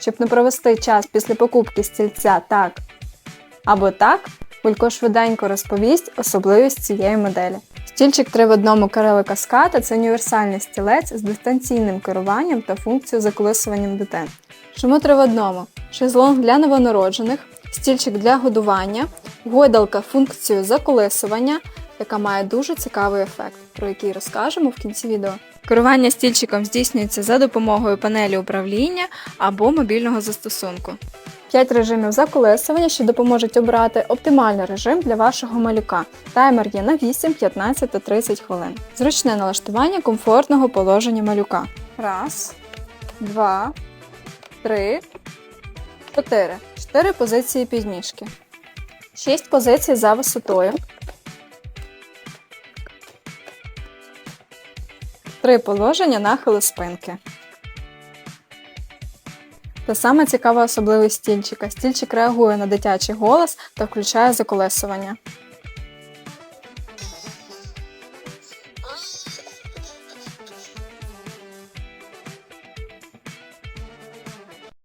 Щоб не провести час після покупки стільця так або так, Булько швиденько розповість особливість цієї моделі. Стільчик 3 в одному Карели Каскада це універсальний стілець з дистанційним керуванням та функцією заколисуванням дитин. Чому 3 в одному? Шезлонг для новонароджених, стільчик для годування, гойдалка функцію заколисування, яка має дуже цікавий ефект, про який розкажемо в кінці відео. Керування стільчиком здійснюється за допомогою панелі управління або мобільного застосунку. 5 режимів заколесування, що допоможуть обрати оптимальний режим для вашого малюка. Таймер є на 8, 15 та 30 хвилин. Зручне налаштування комфортного положення малюка. Раз, два, три, чотири. Чотири позиції підніжки. Шість позицій за висотою. Три положення нахилу спинки. Та саме цікава особливість стільчика. Стільчик реагує на дитячий голос та включає заколесування.